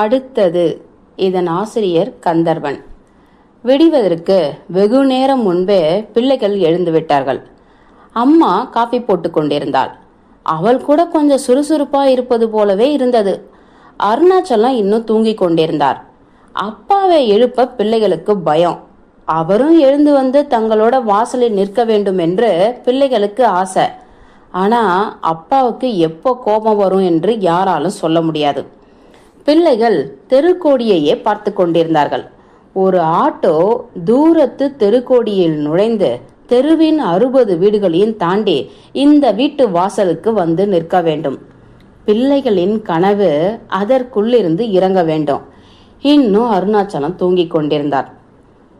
அடுத்தது இதன் ஆசிரியர் கந்தர்வன். விடிவதற்கு வெகு நேரம் முன்பே பிள்ளைகள் எழுந்து விட்டார்கள். அம்மா காஃபி போட்டு கொண்டிருந்தாள். அவள் கூட கொஞ்சம் சுறுசுறுப்பா இருப்பது போலவே இருந்தது. அருணாச்சலம் இன்னும் தூங்கிக் கொண்டிருந்தார். அப்பாவை எழுப்ப பிள்ளைகளுக்கு பயம். அவரும் எழுந்து வந்து தங்களோட வாசலில் நிற்க வேண்டும் என்று பிள்ளைகளுக்கு ஆசை. ஆனா அப்பாவுக்கு எப்போ கோபம் வரும் என்று யாராலும் சொல்ல முடியாது. பிள்ளைகள் தெருக்கோடியையே பார்த்து கொண்டிருந்தார்கள். ஒரு ஆட்டோ தூரத்து தெருக்கோடியில் நுழைந்து தெருவின் அறுபது வீடுகளையும் தாண்டி இந்த வீட்டு வாசலுக்கு வந்து நிற்க வேண்டும். பிள்ளைகளின் கனவு அதற்குள்ளிருந்து இறங்க வேண்டும். இன்னும் அருணாச்சலம் தூங்கிக் கொண்டிருந்தார்.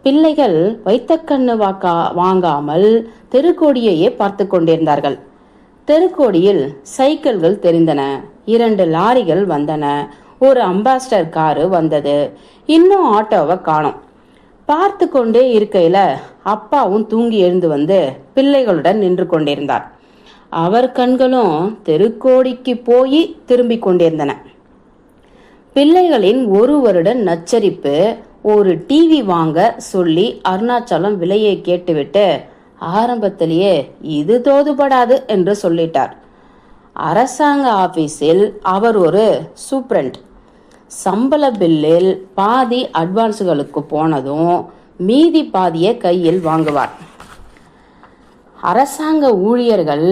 பிள்ளைகள் வைத்த கண்ணு வாக்கா வாங்காமல் தெருக்கோடியையே பார்த்து கொண்டிருந்தார்கள். தெருக்கோடியில் சைக்கிள்கள் தெரிந்தன. இரண்டு லாரிகள் வந்தன. ஒரு அம்பாஸ்டர் காரு வந்தது. இன்னும் ஆட்டோவை காணோம். பார்த்து கொண்டே இருக்கையில அப்பாவும் தூங்கி எழுந்து வந்து பிள்ளைகளுடன் நின்று கொண்டிருந்தார். அவர் கண்களும் தெருக்கோடிக்கு போய் திரும்பிக் கொண்டிருந்தன. பிள்ளைகளின் ஒரு வருட நச்சரிப்பு ஒரு டிவி வாங்க சொல்லி அருணாச்சலம் விலையை கேட்டுவிட்டு ஆரம்பத்திலேயே இது தோதுபடாது என்று சொல்லிட்டார். அரசாங்க ஆபீஸில் அவர் ஒரு சூப்ரண்ட். சம்பள பில்லில் பாதி அட்வான்ஸுகளுக்கு போனதும் மீதி பாதியை கையில் வாங்குவார். அரசாங்க ஊழியர்கள்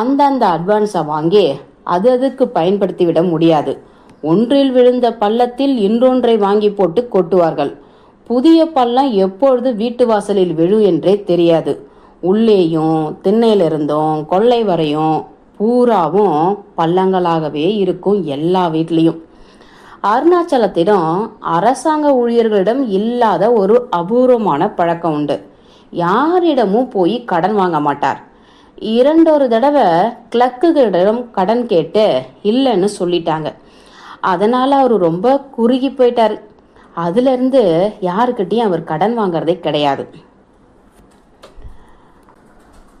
அந்தந்த அட்வான்ஸை வாங்கி அது அதுக்கு பயன்படுத்திவிட முடியாது. ஒன்றில் விழுந்த பள்ளத்தில் இன்னொன்றை வாங்கி போட்டு கொட்டுவார்கள். புதிய பள்ளம் எப்பொழுது வீட்டு வாசலில் விழு என்றே தெரியாது. உள்ளேயும் திண்ணையிலிருந்தும் கொள்ளை வரையும் பூராவும் பள்ளங்களாகவே இருக்கும் எல்லா வீட்லேயும். அருணாச்சலத்திடம் அரசாங்க ஊழியர்களிடம் இல்லாத ஒரு அபூர்வமான பழக்கம் உண்டு. யாரிடமும் போய் கடன் வாங்க மாட்டார். இரண்டொரு தடவை கிளக்குகளிடம் கடன் கேட்டு இல்லைன்னு சொல்லிட்டாங்க. அதனால அவர் ரொம்ப குறுகி போயிட்டார். அதுலேருந்து யாருக்கிட்டேயும் யாருக்கிட்டையும் அவர் கடன் வாங்குறதே கிடையாது.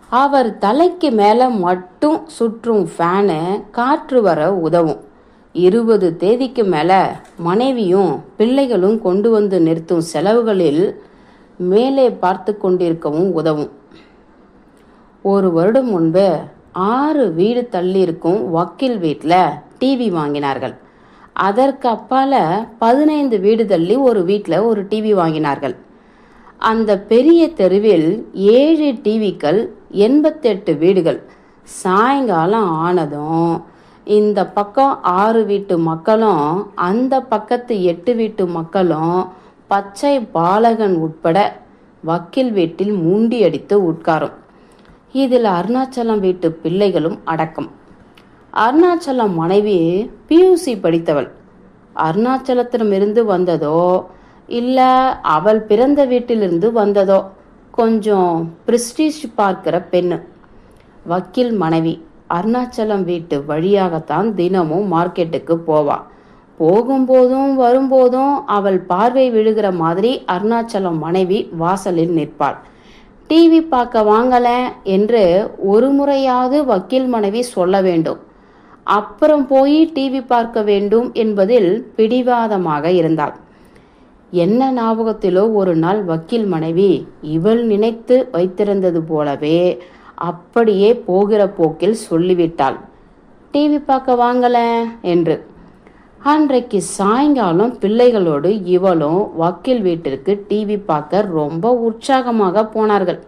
அவர் தலைக்கு மேலே மட்டும் சுற்றும் ஃபேனு காற்று வர உதவும். இருபது தேதிக்கு மேலே மனைவியும் பிள்ளைகளும் கொண்டு வந்து நிறுத்தும் செலவுகளில் மேலே பார்த்து கொண்டிருக்கவும் உதவும். ஒரு வருடம் முன்பு ஆறு வீடு தள்ளி இருக்கும் வக்கீல் வீட்டில் டிவி வாங்கினார்கள். அதற்கு அப்பால பதினைந்து வீடு தள்ளி ஒரு வீட்டில் ஒரு டிவி வாங்கினார்கள். அந்த பெரிய தெருவில் ஏழு டிவிக்கள் எண்பத்தெட்டு வீடுகள் சாயங்காலம் ஆனதும் இந்த பக்கம் ஆறு வீட்டு மக்களும் அந்த பக்கத்து எட்டு வீட்டு மக்களும் பச்சை பாலகன் உட்பட வக்கீல் வீட்டில் மூண்டி அடித்து உட்காரும். இதில் அருணாச்சலம் வீட்டு பிள்ளைகளும் அடக்கம். அருணாச்சலம் மனைவி பியூசி படித்தவள். அருணாச்சலத்திடமிருந்து வந்ததோ இல்லை அவள் பிறந்த வீட்டிலிருந்து வந்ததோ கொஞ்சம் பிரிஸ்டீஜ் பார்க்கிற பெண்ணு. வக்கீல் மனைவி அருணாச்சலம் வீட்டு வழியாகத்தான் தினமும் மார்க்கெட்டுக்கு போவா. போகும்போதும் வரும்போதும் அவள் பார்வை விழுகிற மாதிரி அருணாச்சலம் மனைவி வாசலில் நிற்பாள். டிவி பார்க்க வாங்கல என்று ஒரு முறையாவது வக்கீல் மனைவி சொல்ல வேண்டும். அப்புறம் போய் டிவி பார்க்க வேண்டும் என்பதில் பிடிவாதமாக இருந்தாள். என்ன ஞாபகத்திலோ ஒரு நாள் வக்கீல் மனைவி இவள் நினைத்து வைத்திருந்தது போலவே அப்படியே போகிற போக்கில் சொல்லிவிட்டாள். டிவி பார்க்க வாங்கல என்று. அன்றைக்கு சாயங்காலம் பிள்ளைகளோடு இவளும் வக்கீல் வீட்டிற்கு டிவி பார்க்க ரொம்ப உற்சாகமாக போனார்கள்.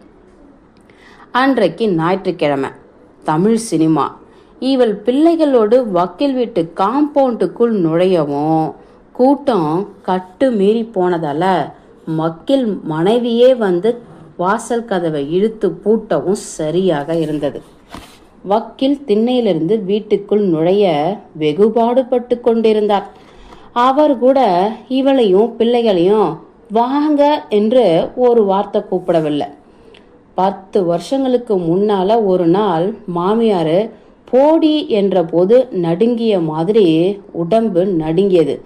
அன்றைக்கு ஞாயிற்றுக்கிழமை. தமிழ் சினிமா. இவள் பிள்ளைகளோடு வக்கீல் வீட்டு காம்பவுண்டுக்குள் நுழையவும் கூட்டம் கட்டு மீறி போனதால வக்கீல் மனைவியே வந்து வாசல் கதவை இழுத்து பூட்டவும் சரியாக இருந்தது. வக்கீல் திண்ணையிலிருந்து வீட்டுக்குள் நுழைய வெகுபாடுபட்டு கொண்டிருந்தார். அவர் கூட இவளையும் பிள்ளைகளையும் வாங்க என்று ஒரு வார்த்தை கூப்பிடவில்லை. பத்து வருஷங்களுக்கு முன்னால ஒரு நாள் மாமியார் போடி என்ற போது நடுங்கிய மாதிரி உடம்பு நடுங்கியது.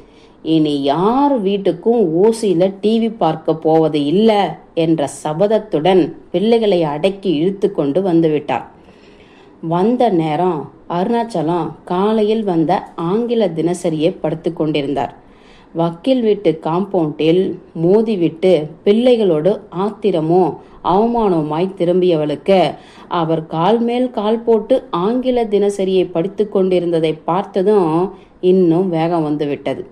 இனி யார் வீட்டுக்கும் ஓசியில டிவி பார்க்க போவது இல்லை என்ற சபதத்துடன் பிள்ளைகளை அடக்கி இழுத்து கொண்டு வந்துவிட்டார். வந்த நேரம் அருணாச்சலம் காலையில் வந்த ஆங்கில தினசரியை படுத்து கொண்டிருந்தார். வக்கீல் வீட்டு காம்பவுண்டில் மோதிவிட்டு பிள்ளைகளோடு ஆத்திரமோ அவமானமாய் திரும்பியவளுக்கு அவர் கால் மேல் கால் போட்டு ஆங்கில தினசரியை படித்து கொண்டிருந்ததை பார்த்ததும் இன்னும் வேகம் வந்துவிட்டது.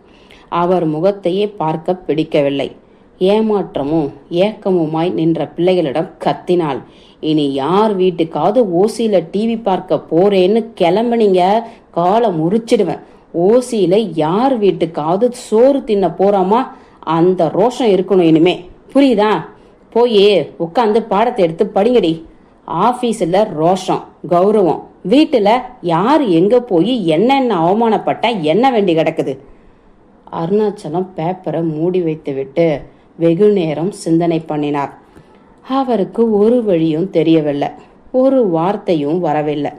அவர் முகத்தையே பார்க்க பிடிக்கவில்லை. ஏமாற்றமும் ஏக்கமுமாய் நின்ற பிள்ளைகளிடம் கத்தினாள். இனி யார் வீட்டுக்காவது ஓசியில டிவி பார்க்க போறேன்னு கிளம்பினீங்க காலை முறிச்சிடுவேன். ஓசியில யார் வீட்டுக்காவது சோறு தின்ன போறாமா? அந்த ரோஷம் இருக்கணும் இனிமே. புரியுதா? போய் உட்காந்து பாடத்தை எடுத்து படிங்கடி. ஆஃபீஸில் ரோஷம் கௌரவம். வீட்டில் யார் எங்கே போய் என்னென்ன அவமானப்பட்டா என்ன வேண்டி கிடக்குது? அருணாச்சலம் பேப்பரை மூடி வைத்துவிட்டு வெகு நேரம் சிந்தனை பண்ணினார். அவருக்கு ஒரு வழியும் தெரியவில்லை. ஒரு வார்த்தையும் வரவில்லை.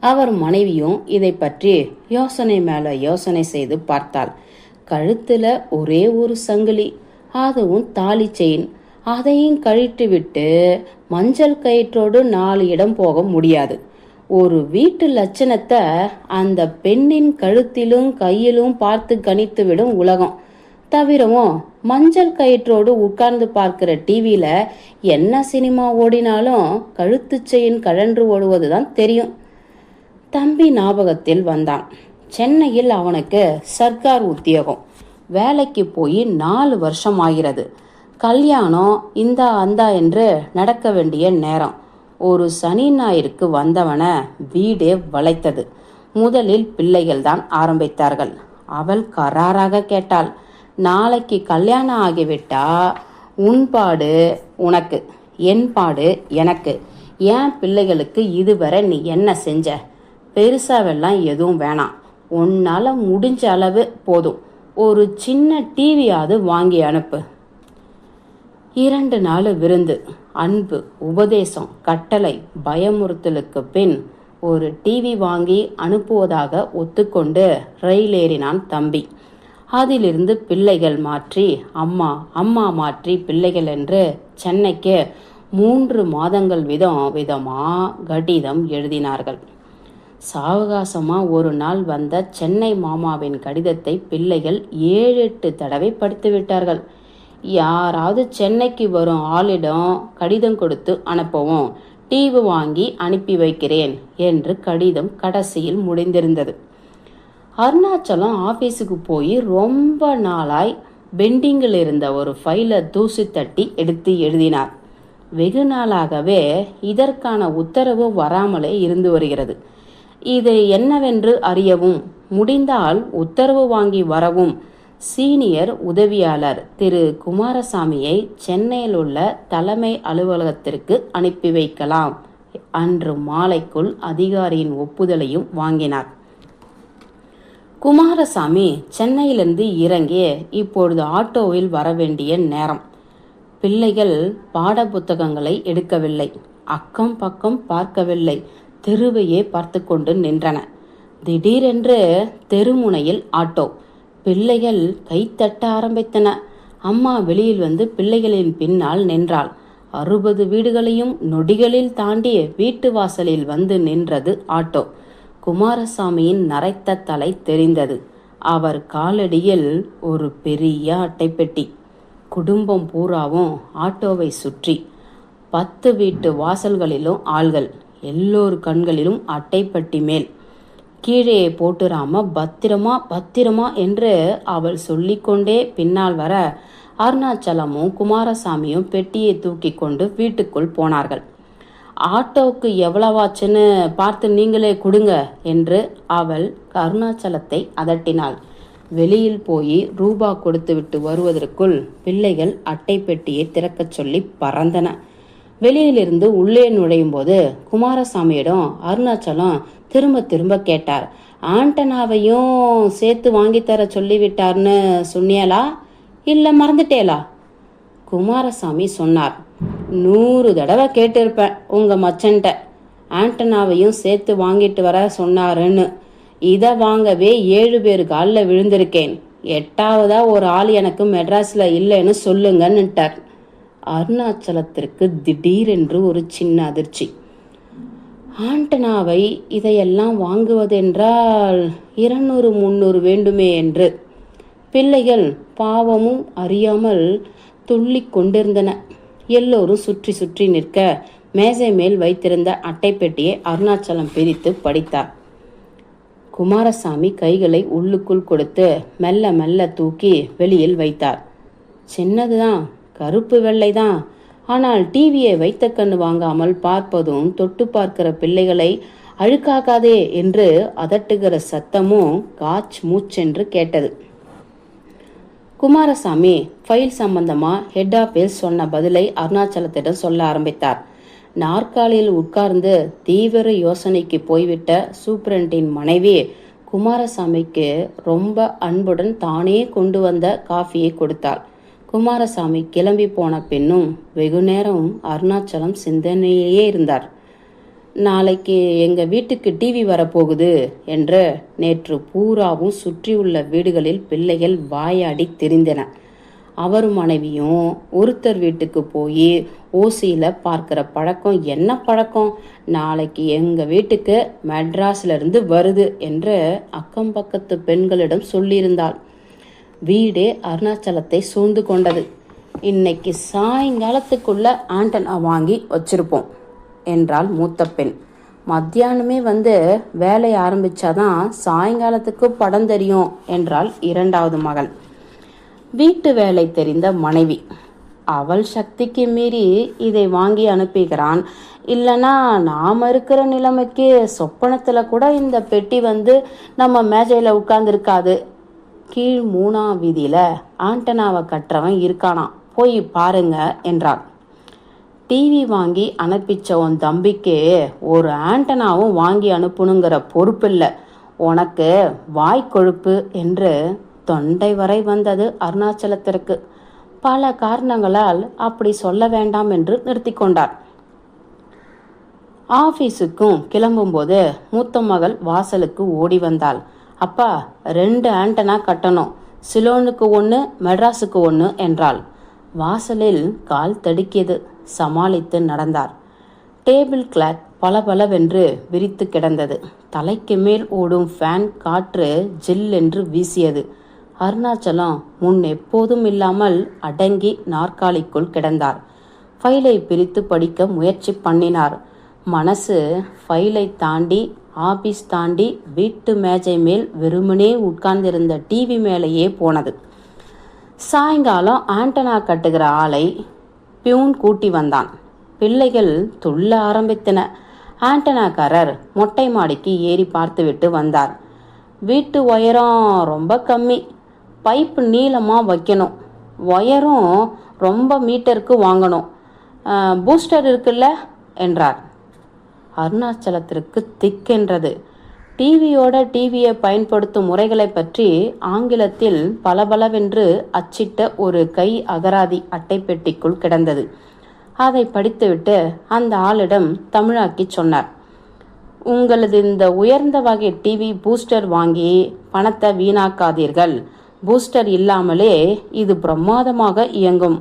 அவர் மனைவியும் இதை பற்றி யோசனை மேல யோசனை செய்து பார்த்தாள். கழுத்துல ஒரே ஒரு சங்கிலி அதுவும் தாலி செயின் அதையும் கழித்து விட்டு மஞ்சள் கயிற்றோடு நாலு இடம் போக முடியாது. ஒரு வீட்டு லட்சணத்தை அந்த பெண்ணின் கழுத்திலும் கையிலும் பார்த்து கணித்து விடும் உலகம். தவிரவும் மஞ்சள் கயிற்றோடு உட்கார்ந்து பார்க்கிற டிவியில என்ன சினிமா ஓடினாலும் கழுத்து செயின் கழன்று ஓடுவதுதான் தெரியும். தம்பி ஞாபகத்தில் வந்தான். சென்னையில் அவனுக்கு சர்க்கார் உத்தியோகம். வேலைக்கு போய் நாலு வருஷம் ஆகிறது. கல்யாணம் இந்தா அந்தா என்று நடக்க வேண்டிய நேரம். ஒரு சனி ஞாயிற்கு வந்தவன வீடே வளைத்தது. முதலில் பிள்ளைகள் தான் ஆரம்பித்தார்கள். அவள் கராராக கேட்டாள் நாளைக்கு கல்யாணம் ஆகிவிட்டா? உன்பாடு உனக்கு என் பாடு எனக்கு. ஏன் பிள்ளைகளுக்கு இதுவரை நீ என்ன செஞ்ச? பெருசாவெல்லாம் எதுவும் வேணாம். உன்னால முடிஞ்ச அளவு போதும். ஒரு சின்ன டிவியாவது வாங்கி அனுப்பு. இரண்டு நாள் விருந்து அன்பு உபதேசம் கட்டளை பயமுறுத்தலுக்கு பின் ஒரு டிவி வாங்கி அனுப்புவதாக ஒத்துக்கொண்டு ரயில் ஏறினான் தம்பி. அதிலிருந்து பிள்ளைகள் மாற்றி அம்மா அம்மா மாற்றி பிள்ளைகள் என்று சென்னைக்கு மூன்று மாதங்கள் விதம் விதமா கடிதம் எழுதினார்கள். சாவகாசமா ஒரு நாள் வந்த சென்னை மாமாவின் கடிதத்தை பிள்ளைகள் ஏழு எட்டு தடவை படித்து விட்டார்கள். யாராவது சென்னைக்கு வரும் ஆளிடம் கடிதம் கொடுத்து அனுப்பவும் டிவி வாங்கி அனுப்பி வைக்கிறேன் என்று கடிதம் கடைசியில் முடிந்திருந்தது. அருணாச்சலம் ஆபீஸுக்கு போய் ரொம்ப நாளாய் பெண்டிங்கில் இருந்த ஒரு ஃபைலை தூசி தட்டி எடுத்து எழுதினார். வெகு நாளாகவே இதற்கான உத்தரவு வராமலே இருந்து வருகிறது. இது என்னவென்று அறியவும் முடிந்தால் உத்தரவு வாங்கி வரவும் சீனியர் உதவியாளர் திரு. குமாரசாமியை சென்னையில் உள்ள தலைமை அலுவலகத்திற்கு அனுப்பி வைக்கலாம். அன்று மாலைக்குள் அதிகாரியின் ஒப்புதலையும் வாங்கினார். குமாரசாமி சென்னையிலிருந்து இறங்கி இப்பொழுது ஆட்டோவில் வர வேண்டிய நேரம். பிள்ளைகள் பாட புத்தகங்களை எடுக்கவில்லை. அக்கம் பக்கம் பார்க்கவில்லை. தெருவையே பார்த்து கொண்டு நின்றன. திடீரென்று தெருமுனையில் ஆட்டோ. பிள்ளைகள் கைத்தட்ட ஆரம்பித்தன. அம்மா வெளியில் வந்து பிள்ளைகளின் பின்னால் நின்றாள். அறுபது வீடுகளையும் நொடிகளில் தாண்டிய வீட்டு வாசலில் வந்து நின்றது ஆட்டோ. குமாரசாமியின் நரைத்த தலை தெரிந்தது. அவர் காலடியில் ஒரு பெரிய அட்டைப்பெட்டி. குடும்பம் பூராவும் ஆட்டோவை சுற்றி. பத்து வீட்டு வாசல்களிலும் ஆள்கள். எல்லோர் கண்களிலும் அட்டைப்பட்டி மேல். கீழே போட்டுராம பத்திரமா பத்திரமா என்று அவள் சொல்லிக்கொண்டே பின்னால் வர அருணாச்சலமும் குமாரசாமியும் பெட்டியை தூக்கி கொண்டு வீட்டுக்குள் போனார்கள். ஆட்டோவுக்கு எவ்வளவாச்சுன்னு பார்த்து நீங்களே கொடுங்க என்று அவள் அருணாச்சலத்தை அதட்டினாள். வெளியில் போய் ரூபா கொடுத்துவிட்டு வருவதற்குள் பிள்ளைகள் அட்டை பெட்டியை திறக்கச் சொல்லி பறந்தன. வெளியிலிருந்து உள்ளே நுழையும் போது குமாரசாமியிடம் அருணாச்சலம் திரும்ப திரும்ப கேட்டார். ஆண்டனாவையும் சேர்த்து வாங்கித்தர சொல்லிவிட்டார்னு சொன்னியலா? இல்லை மறந்துட்டேலா? குமாரசாமி சொன்னார். நூறு தடவை கேட்டிருப்பேன் உங்க மச்சன்ட்ட. ஆண்டனாவையும் சேர்த்து வாங்கிட்டு வர சொன்னாருன்னு. இதை வாங்கவே ஏழு பேர் காலில் விழுந்திருக்கேன். எட்டாவதா ஒரு ஆள் எனக்கு மெட்ராஸில் இல்லைன்னு சொல்லுங்கன்னுட்டார். அருணாச்சலத்திற்கு திடீரென்று ஒரு சின்ன அதிர்ச்சி. ஆண்டனாவை இதையெல்லாம் வாங்குவதென்றால் இருநூறு முன்னூறு வேண்டுமே என்று. பிள்ளைகள் பாவமும் அறியாமல் துள்ளி கொண்டிருந்தன. எல்லோரும் சுற்றி சுற்றி நிற்க மேசை மேல் வைத்திருந்த அட்டைப்பெட்டியை அருணாச்சலம் பிரித்து படித்தார். குமாரசாமி கைகளை உள்ளுக்குள் கொடுத்து மெல்ல மெல்ல தூக்கி வெளியில் வைத்தார். சின்னதுதான் கருப்பு வெள்ளைதான். ஆனால் டிவியை வைத்த கண்ணு வாங்காமல் பார்ப்பதும் தொட்டு பார்க்கிற பிள்ளைகளை அழுக்காக்காதே என்று அதட்டுகிற சத்தமும் காச் மூச்சென்று கேட்டது. குமாரசாமி ஃபைல் சம்பந்தமா ஹெட் ஆஃபீஸ் சொன்ன பதிலை அருணாச்சலத்திடம் சொல்ல ஆரம்பித்தார். நாற்காலியில் உட்கார்ந்து தீவிர யோசனைக்கு போய்விட்ட சூப்ரண்டின் மனைவி குமாரசாமிக்கு ரொம்ப அன்புடன் தானே கொண்டு வந்த காஃபியை கொடுத்தாள். குமாரசாமி கிளம்பி போன பின்னும் வெகு நேரம் அருணாச்சலம் சிந்தனையிலேயே இருந்தார். நாளைக்கு எங்க வீட்டுக்கு டிவி வரப்போகுது என்று நேற்று பூராவும் சுற்றியுள்ள வீடுகளில் பிள்ளைகள் வாயாடி தெரிந்தன. அவர் மனைவியும் ஒருத்தர் வீட்டுக்கு போய் ஓசியில பார்க்கிற பழக்கம் என்ன பழக்கம்? நாளைக்கு எங்க வீட்டுக்கு மெட்ராஸ்ல இருந்து வருது என்று அக்கம் பக்கத்து பெண்களிடம் சொல்லியிருந்தாள். வீடே அருணாச்சலத்தை சூழ்ந்து கொண்டது. இன்னைக்கு சாயங்காலத்துக்குள்ள ஆண்டனா வாங்கி வச்சிருப்போம் என்றாள் மூத்த பெண். மத்தியானமே வந்து வேலையை ஆரம்பிச்சாதான் சாயங்காலத்துக்கு படம் தெரியும் என்றாள் இரண்டாவது மகள். வீட்டு வேலை தெரிந்த மனைவி. அவள் சக்திக்கு மீறி இதை வாங்கி அனுப்புகிறான் இல்லைனா நாம் இருக்கிற நிலைமைக்கு சொப்பனத்தில் கூட இந்த பெட்டி வந்து நம்ம மேஜையில் உட்கார்ந்துருக்காது கீழ் மூணாம் வீதியில ஆண்டனாவை கட்டுறவன் இருக்கானாம். போய் பாருங்க என்றாள் டிவி வாங்கி அனுப்பிச்ச உன் தம்பிக்கு ஒரு ஆண்டனாவும் வாங்கி அனுப்பணுங்கிற பொறுப்பில்லை. உனக்கு வாய் கொழுப்பு என்று தொண்டை வரை வந்தது அருணாச்சலத்திற்கு. பல காரணங்களால் அப்படி சொல்ல வேண்டாம் என்று நிறுத்தி கொண்டார். ஆபீஸுக்கும் கிளம்பும்போது மூத்த மகள் வாசலுக்கு ஓடி வந்தாள். அப்பா ரெண்டு ஆண்டனா கட்டணும். சிலோனுக்கு ஒன்று மெட்ராஸுக்கு ஒன்று என்றாள். வாசலில் கால் தடுக்கியது. சமாளித்து நடந்தார். டேபிள் கிளாக் பளபளவென்று விரித்து கிடந்தது. தலைக்கு மேல் ஓடும் ஃபேன் காற்று ஜில் என்று வீசியது. அருணாச்சலம் முன் எப்போதும் இல்லாமல் அடங்கி நாற்காலிக்குள் கிடந்தார். ஃபைலை பிரித்து படிக்க முயற்சி பண்ணினார். மனசு ஃபைலை தாண்டி ஆபீஸ் தாண்டி வீட்டு மேஜை மேல் வெறுமனே உட்கார்ந்திருந்த டிவி மேலேயே போனது. சாயங்காலம் ஆண்டனா கட்டுகிற ஆளை பியூன் கூட்டி வந்தான். பிள்ளைகள் துள்ள ஆரம்பித்தன. ஆண்டனாக்காரர் மொட்டை மாடிக்கு ஏறி பார்த்துவிட்டு வந்தார். வீட்டு உயரம் ரொம்ப கம்மி. பைப்பு நீளமாக வைக்கணும். ஒயரும் ரொம்ப மீட்டருக்கு வாங்கணும். பூஸ்டர் இருக்குல்ல? என்றார். அருணாச்சலத்திற்கு திக்கென்றது. டிவியோட டிவியை பயன்படுத்தும் முறைகளை பற்றி ஆங்கிலத்தில் பலபலவென்று அச்சிட்ட ஒரு கை அகராதி அட்டைப்பெட்டிக்குள் கிடந்தது. அதை படித்துவிட்டு அந்த ஆளிடம் தமிழாக்கி சொன்னார். உங்களது இந்த உயர்ந்த வகை டிவி பூஸ்டர் வாங்கி பணத்தை வீணாக்காதீர்கள். பூஸ்டர் இல்லாமலே இது பிரமாதமாக இயங்கும்.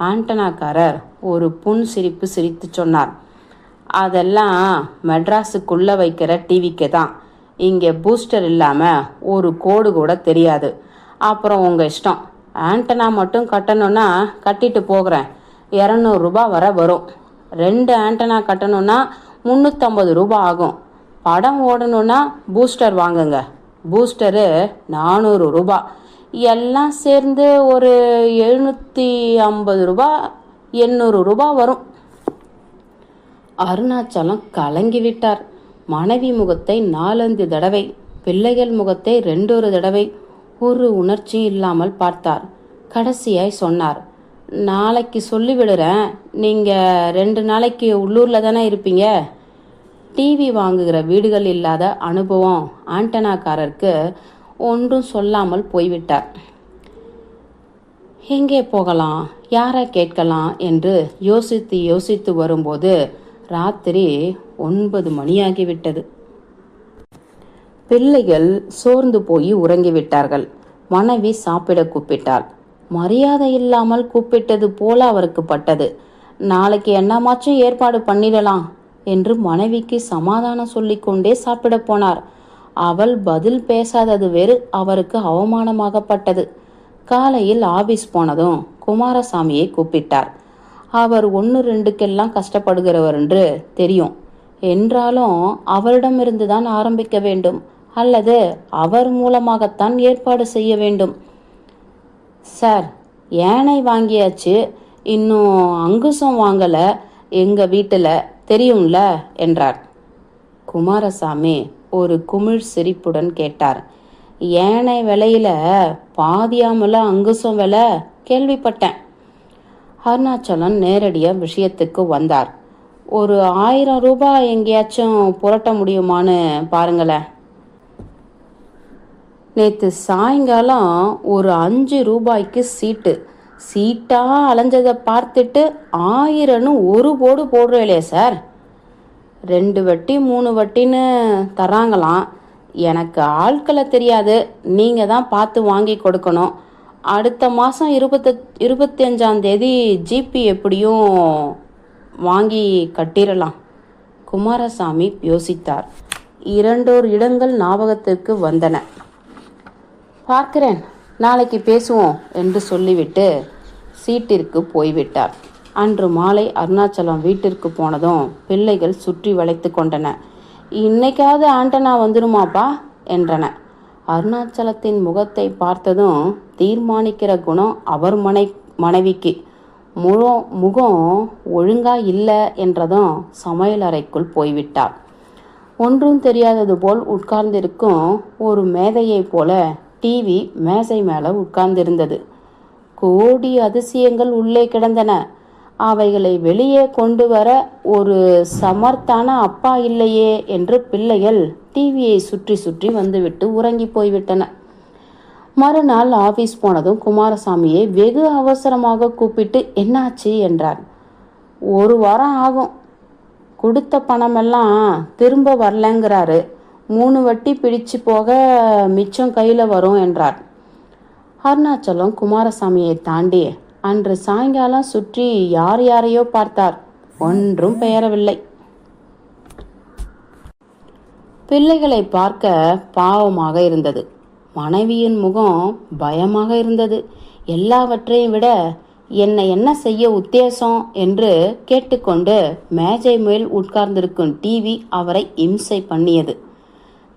ஆண்டனாக்காரர் ஒரு புன் சிரிப்பு சிரித்து சொன்னார். அதெல்லாம் மெட்ராஸுக்குள்ள வைக்கிற டிவிக்கு தான். இங்கே பூஸ்டர் இல்லாமல் ஒரு கோடு கூட தெரியாது. அப்புறம் உங்கள் இஷ்டம். ஆண்டனா மட்டும் கட்டணும்னா கட்டிட்டு போகிறேன். இரநூறுபா வர வரும். ரெண்டு ஆண்டனா கட்டணும்னா முந்நூற்றம்பது ரூபாய் ஆகும். படம் ஓடணும்னா பூஸ்டர் வாங்குங்க. பூஸ்டரு நானூறு ரூபா எல்லாம் சேர்ந்து ஒரு எழுநூற்றி ஐம்பது ரூபா எண்ணூறு ரூபாய் வரும். அருணாச்சலம் கலங்கி விட்டார். மனைவி முகத்தை நாலந்து தடவை பிள்ளைகள் முகத்தை ரெண்டொரு தடவை ஒரு உணர்ச்சி இல்லாமல் பார்த்தார். கடைசியாய் சொன்னார் நாளைக்கு சொல்லிவிடுறேன் நீங்கள் ரெண்டு நாளைக்கு உள்ளூரில் தானே இருப்பீங்க? டிவி வாங்குகிற வீடுகள் இல்லாத அனுபவம் ஆண்டனாக்காரருக்கு ஒன்றும் சொல்லாமல் போய்விட்டார். எங்கே போகலாம்? யாரை கேட்கலாம்? என்று யோசித்து யோசித்து வரும்போது ராத்திரி ஒன்பது மணியாகிவிட்டது. பிள்ளைகள் சோர்ந்து போய் உறங்கிவிட்டார்கள். மனைவி சாப்பிட கூப்பிட்டாள். மரியாதை இல்லாமல் கூப்பிட்டது போல அவருக்கு பட்டது. நாளைக்கு என்னமாச்சும் ஏற்பாடு பண்ணிடலாம் என்று மனைவிக்கு சமாதானம் சொல்லிக்கொண்டே சாப்பிட போனார். அவள் பதில் பேசாதது வேறு அவருக்கு அவமானமாகப்பட்டது. காலையில் ஆபீஸ் போனதும் குமாரசாமியை கூப்பிட்டார். அவர் ஒன்று ரெண்டுக்கெல்லாம் கஷ்டப்படுகிறவர் என்று தெரியும். என்றாலும் அவரிடமிருந்து தான் ஆரம்பிக்க வேண்டும். அல்லது அவர் மூலமாகத்தான் ஏற்பாடு செய்ய வேண்டும். சார் யானை வாங்கியாச்சு. இன்னும் அங்குசம் வாங்கலை. எங்கள் வீட்டில் தெரியும்ல என்றார். குமாரசாமி ஒரு குமிழ் சிரிப்புடன் கேட்டார். ஏனை விலையில பாதியாமல அங்குசம் விலை? கேள்விப்பட்டேன். அருணாச்சலம் நேரடியாக விஷயத்துக்கு வந்தார். ஒரு ஆயிரம் ரூபாய் எங்கேயாச்சும் புரட்ட முடியுமான்னு பாருங்களேன். நேற்று சாயங்காலம் ஒரு அஞ்சு ரூபாய்க்கு சீட்டு. சீட்டா அலைஞ்சதை பார்த்துட்டு ஆயிரம்னு ஒரு போடு போடுறீங்களே சார். ரெண்டு வட்டி மூணு வட்டின்னு தராங்களாம் எனக்கு ஆட்களை தெரியாது. நீங்கள் தான் பார்த்து வாங்கி கொடுக்கணும். அடுத்த மாதம் இருபத்த இருபத்தி அஞ்சாம் தேதி ஜிபி எப்படியும் வாங்கி கட்டிடலாம் குமாரசாமி யோசித்தார். இரண்டோர் இடங்கள் ஞாபகத்திற்கு வந்தன. பார்க்கிறேன் நாளைக்கு பேசுவோம் என்று சொல்லிவிட்டு சீட்டிற்கு போய்விட்டார். அன்று மாலை அருணாச்சலம் வீட்டிற்கு போனதும் பிள்ளைகள் சுற்றி வளைத்து கொண்டன. இன்னைக்காவது ஆண்டனா வந்துருமாப்பா என்றன. அருணாச்சலத்தின் முகத்தை பார்த்ததும் தீர்மானிக்கிற குணம் அவர் மனை மனைவிக்கு. முழு முகம் ஒழுங்கா இல்லை என்றதும் சமையலறைக்குள் போய்விட்டார். ஒன்றும் தெரியாதது போல் உட்கார்ந்திருக்கும் ஒரு மேதையைப் போல டிவி மேசை மேலே உட்கார்ந்திருந்தது. கோடி அதிசயங்கள் உள்ளே கிடந்தன. அவைகளை வெளியே கொண்டு வர ஒரு சமர்த்தான அப்பா இல்லையே என்று பிள்ளைகள் டிவியை சுற்றி சுற்றி வந்துவிட்டு உறங்கி போய்விட்டன. மறுநாள் ஆபீஸ் போனதும் குமாரசாமியை வெகு அவசரமாக கூப்பிட்டு என்னாச்சு? என்றார் ஒரு வாரம் ஆகும். கொடுத்த பணமெல்லாம் திரும்ப வரலங்கிறாரு. மூணு வட்டி பிடிச்சு போக மிச்சம் கையில் வரும் என்றார் அருணாச்சலம் குமாரசாமியை தாண்டி அன்று சாயங்காலம் சுற்றி யார் யாரையோ பார்த்தார். ஒன்றும் பெயரவில்லை. பிள்ளைகளை பார்க்க பாவமாக இருந்தது. மனைவியின் முகம் பயமாக இருந்தது. எல்லாவற்றையும் விட என்னை என்ன செய்ய உத்தேசம் என்று கேட்டுக்கொண்டு மேஜை மேல் உட்கார்ந்திருக்கும் டிவி அவரை இம்சை பண்ணியது.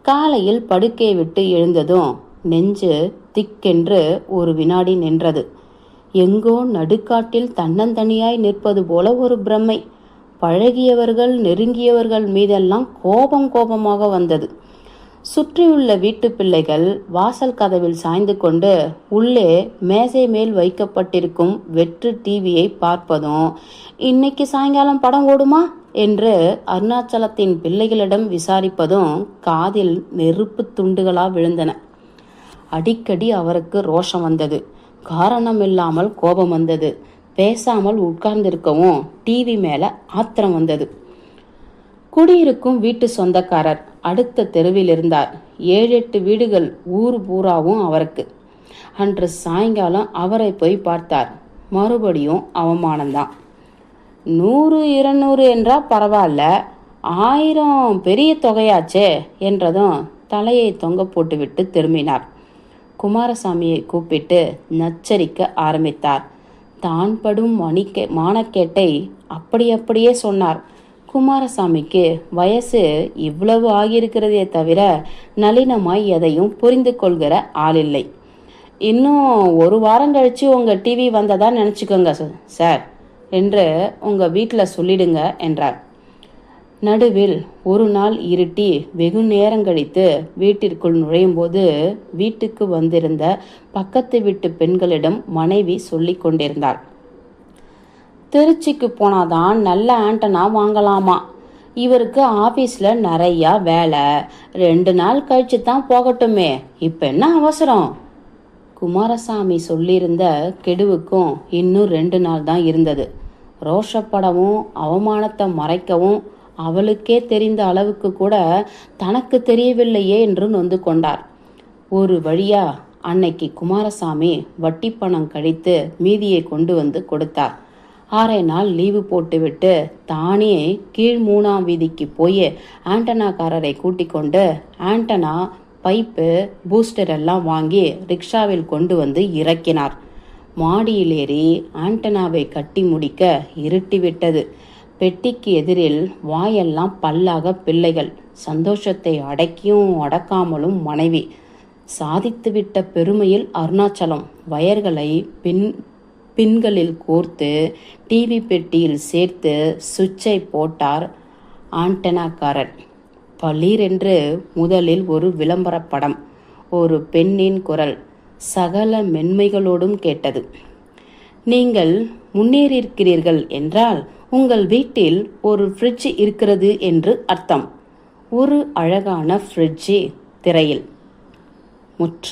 காலையில் படுக்கையை விட்டு எழுந்ததும் நெஞ்சு திக்கென்று ஒரு வினாடி நின்றது. எங்கோ நடுக்காட்டில் தன்னந்தனியாய் நிற்பது போல ஒரு பிரமை பழகியவர்கள் நெருங்கியவர்கள் மீதெல்லாம் கோபம் கோபமாக வந்தது. சுற்றியுள்ள வீட்டு பிள்ளைகள் வாசல் கதவில் சாய்ந்து கொண்டு உள்ளே மேசை மேல் வைக்கப்பட்டிருக்கும் வெற்று டிவியை பார்ப்பதும் இன்னைக்கு சாயங்காலம் படம் ஓடுமா? என்று அருணாச்சலத்தின் பிள்ளைகளிடம் விசாரிப்பதும் காதில் நெருப்பு துண்டுகளா விழுந்தன. அடிக்கடி அவருக்கு ரோஷம் வந்தது. காரணம் இல்லாமல் கோபம் வந்தது. பேசாமல் உட்கார்ந்திருக்கவும் டிவி மேலே ஆத்திரம் வந்தது. குடியிருக்கும் வீட்டு சொந்தக்காரர் அடுத்த தெருவில் இருந்தார். ஏழு எட்டு வீடுகள் ஊர் பூராவும் அவருக்கு. அன்று சாயங்காலம் அவரை போய் பார்த்தார். மறுபடியும் அவமானம்தான் நூறு இருநூறு என்றா பரவாயில்ல ஆயிரம் பெரிய தொகையாச்சே என்றதும் தலையை தொங்க போட்டுவிட்டு திரும்பினார். குமாரசாமியை கூப்பிட்டு நச்சரிக்க ஆரம்பித்தார். தான் படும் மணிக்க மானக்கேட்டை அப்படி அப்படியே சொன்னார். குமாரசாமிக்கு வயசு இவ்வளவு ஆகியிருக்கிறதே தவிர நளினமாய் எதையும் புரிந்து கொள்கிற ஆளில்லை. இன்னும் ஒரு வாரம் கழிச்சு உங்க டிவி வந்ததா நினச்சிக்கோங்க சார் என்று உங்க வீட்டில் சொல்லிடுங்க என்றார். நடுவில் ஒரு நாள் இருட்டி வெகு நேரம் கழித்து வீட்டிற்குள் நுழையும் போது வீட்டுக்கு வந்திருந்த பக்கத்து வீட்டு பெண்களிடம் மனைவி சொல்லி கொண்டிருந்தார் திருச்சிக்கு போனாதான் நல்ல ஆண்டனா வாங்கலாமா? இவருக்கு ஆபீஸ்ல நிறையா வேலை. ரெண்டு நாள் கழிச்சு தான் போகட்டுமே. இப்ப என்ன அவசரம்? குமாரசாமி சொல்லியிருந்த கெடுவுக்கும் இன்னும் ரெண்டு நாள் தான் இருந்தது. ரோஷப்படவும் அவமானத்தை மறைக்கவும் அவளுக்கே தெரிந்த அளவுக்கு கூட தனக்கு தெரியவில்லையே என்று நொந்து கொண்டார். ஒரு வழியா அன்னைக்கு குமாரசாமி வட்டி பணம் கழித்து மீதியை கொண்டு வந்து கொடுத்தார். ஆறே நாள் லீவு போட்டுவிட்டு தானே கீழ் மூணாம் வீதிக்கு போய் ஆண்டனாக்காரரை கூட்டிக் கொண்டு ஆண்டனா பைப்பு பூஸ்டர் எல்லாம் வாங்கி ரிக்ஷாவில் கொண்டு வந்து இறக்கினார். மாடியில் ஏறி ஆண்டனாவை கட்டி முடிக்க இருட்டிவிட்டது. பெட்டிக்கு எதிரில் வாயெல்லாம் பல்லாக பிள்ளைகள். சந்தோஷத்தை அடக்கியும் அடக்காமலும் மனைவி. சாதித்துவிட்ட பெருமையில் அருணாச்சலம். வயர்களை பின் பின்களில் கோர்த்து டிவி பெட்டியில் சேர்த்து சுவிட்சை போட்டார் ஆண்டனாக்காரன் பளீரென்று முதலில் ஒரு விளம்பரப் படம் ஒரு பெண்ணின் குரல் சகல மென்மைகளோடும் கேட்டது. நீங்கள் முன்னேறியிருக்கிறீர்கள் என்றால் உங்கள் வீட்டில் ஒரு ஃப்ரிட்ஜ் இருக்கிறது என்று அர்த்தம். ஒரு அழகான ஃப்ரிட்ஜே திரையில். முற்றும்.